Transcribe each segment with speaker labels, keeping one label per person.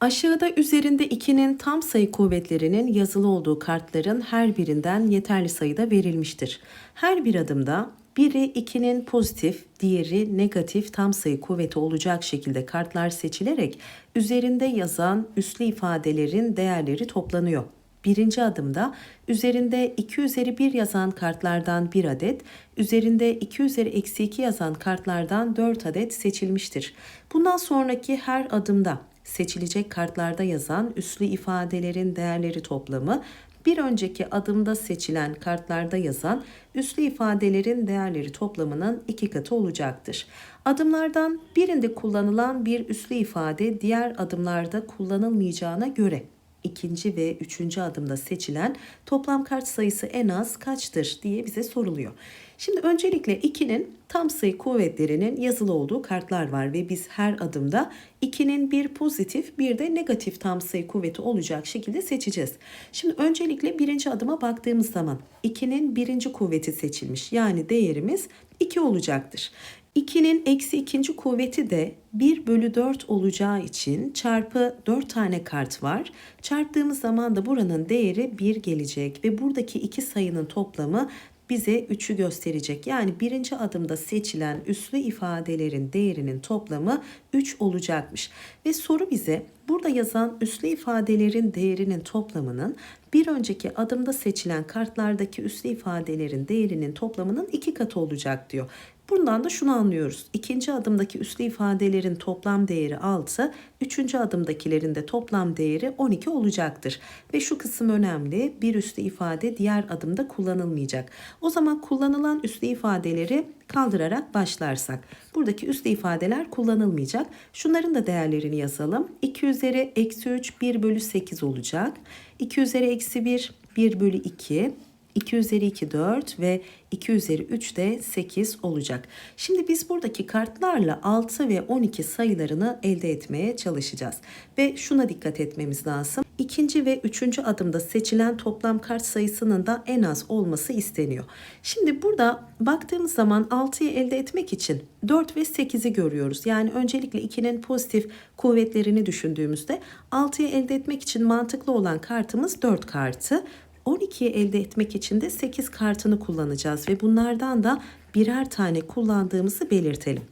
Speaker 1: Aşağıda üzerinde 2'nin tam sayı kuvvetlerinin yazılı olduğu kartların her birinden yeterli sayıda verilmiştir. Her bir adımda biri 2'nin pozitif, diğeri negatif tam sayı kuvveti olacak şekilde kartlar seçilerek üzerinde yazan üslü ifadelerin değerleri toplanıyor. Birinci adımda üzerinde 2 üzeri 1 yazan kartlardan 1 adet, üzerinde 2 üzeri eksi 2 yazan kartlardan 4 adet seçilmiştir. Bundan sonraki her adımda seçilecek kartlarda yazan üslü ifadelerin değerleri toplamı bir önceki adımda seçilen kartlarda yazan üslü ifadelerin değerleri toplamının iki katı olacaktır. Adımlardan birinde kullanılan bir üslü ifade diğer adımlarda kullanılmayacağına göre ikinci ve üçüncü adımda seçilen toplam kart sayısı en az kaçtır diye bize soruluyor. Şimdi öncelikle 2'nin tam sayı kuvvetlerinin yazılı olduğu kartlar var ve biz her adımda 2'nin bir pozitif bir de negatif tam sayı kuvveti olacak şekilde seçeceğiz. Şimdi öncelikle birinci adıma baktığımız zaman 2'nin birinci kuvveti seçilmiş yani değerimiz 2 olacaktır. 2'nin eksi ikinci kuvveti de 1 bölü 4 olacağı için çarpı 4 tane kart var. Çarptığımız zaman da buranın değeri 1 gelecek ve buradaki iki sayının toplamı bize 3'ü gösterecek. Yani birinci adımda seçilen üslü ifadelerin değerinin toplamı 3 olacakmış. Ve soru bize burada yazan üslü ifadelerin değerinin toplamının bir önceki adımda seçilen kartlardaki üslü ifadelerin değerinin toplamının iki katı olacak diyor. Bundan da şunu anlıyoruz. İkinci adımdaki üslü ifadelerin toplam değeri 6, üçüncü adımdakilerin de toplam değeri 12 olacaktır. Ve şu kısım önemli. Bir üslü ifade diğer adımda kullanılmayacak. O zaman kullanılan üslü ifadeleri kaldırarak başlarsak. Buradaki üslü ifadeler kullanılmayacak. Şunların da değerlerini yazalım. 2 üzeri eksi 3 1 bölü 8 olacak. 2 üzeri eksi 1 1 bölü 2. 2 üzeri 2 4 ve 2 üzeri 3 de 8 olacak. Şimdi biz buradaki kartlarla 6 ve 12 sayılarını elde etmeye çalışacağız. Ve şuna dikkat etmemiz lazım. İkinci ve üçüncü adımda seçilen toplam kart sayısının da en az olması isteniyor. Şimdi burada baktığımız zaman 6'yı elde etmek için 4 ve 8'i görüyoruz. Yani öncelikle 2'nin pozitif kuvvetlerini düşündüğümüzde 6'yı elde etmek için mantıklı olan kartımız 4 kartı. 12'yi elde etmek için de 8 kartını kullanacağız ve bunlardan da birer tane kullandığımızı belirtelim.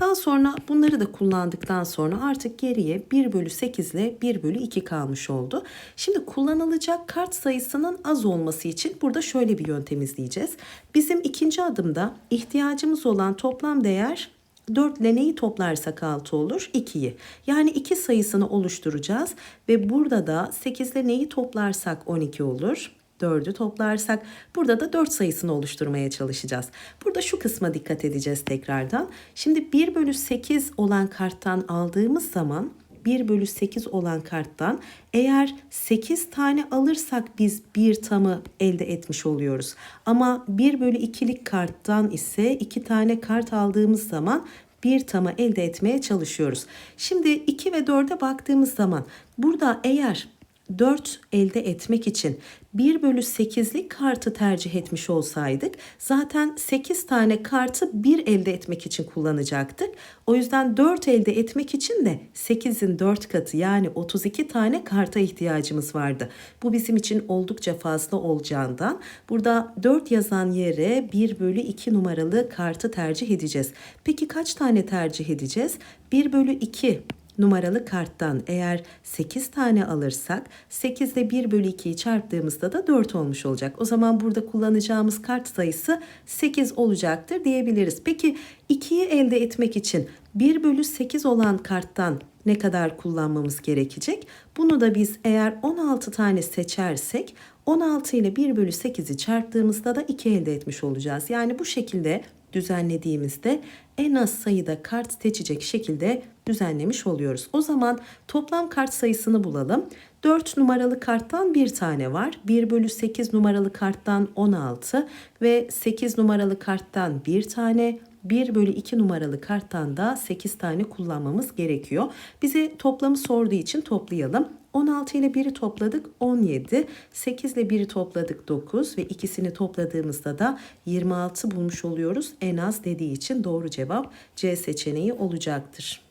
Speaker 1: Daha sonra bunları da kullandıktan sonra artık geriye 1 bölü 8 ile 1 bölü 2 kalmış oldu. Şimdi kullanılacak kart sayısının az olması için burada şöyle bir yöntem izleyeceğiz. Bizim ikinci adımda ihtiyacımız olan toplam değer 4 ile neyi toplarsak 6 olur? 2'yi. Yani 2 sayısını oluşturacağız ve burada da 8 ile neyi toplarsak 12 olur? 4'ü toplarsak burada da 4 sayısını oluşturmaya çalışacağız. Burada şu kısma dikkat edeceğiz tekrardan. Şimdi 1 bölü 8 olan karttan aldığımız zaman 1 bölü 8 olan karttan eğer 8 tane alırsak biz bir tamı elde etmiş oluyoruz. Ama 1 bölü 2'lik karttan ise 2 tane kart aldığımız zaman bir tamı elde etmeye çalışıyoruz. Şimdi 2 ve 4'e baktığımız zaman burada eğer 4 elde etmek için 1 bölü 8'lik kartı tercih etmiş olsaydık zaten 8 tane kartı 1 elde etmek için kullanacaktık. O yüzden 4 elde etmek için de 8'in 4 katı yani 32 tane karta ihtiyacımız vardı. Bu bizim için oldukça fazla olacağından burada 4 yazan yere 1 bölü 2 numaralı kartı tercih edeceğiz. Peki kaç tane tercih edeceğiz? 1 bölü 2 numaralı karttan eğer 8 tane alırsak 8 ile 1 bölü 2'yi çarptığımızda da 4 olmuş olacak. O zaman burada kullanacağımız kart sayısı 8 olacaktır diyebiliriz. Peki 2'yi elde etmek için 1 bölü 8 olan karttan ne kadar kullanmamız gerekecek? Bunu da biz eğer 16 tane seçersek 16 ile 1 bölü 8'i çarptığımızda da 2 elde etmiş olacağız. Yani bu şekilde düzenlediğimizde en az sayıda kart seçecek şekilde düzenlemiş oluyoruz. O zaman toplam kart sayısını bulalım. 4 numaralı karttan bir tane var. 1 bölü 8 numaralı karttan 16 ve 8 numaralı karttan bir tane 1 bölü 2 numaralı karttan da 8 tane kullanmamız gerekiyor. Bize toplamı sorduğu için toplayalım. 16 ile 1'i topladık 17, 8 ile 1'i topladık 9 ve ikisini topladığımızda da 26 bulmuş oluyoruz. En az dediği için doğru cevap C seçeneği olacaktır.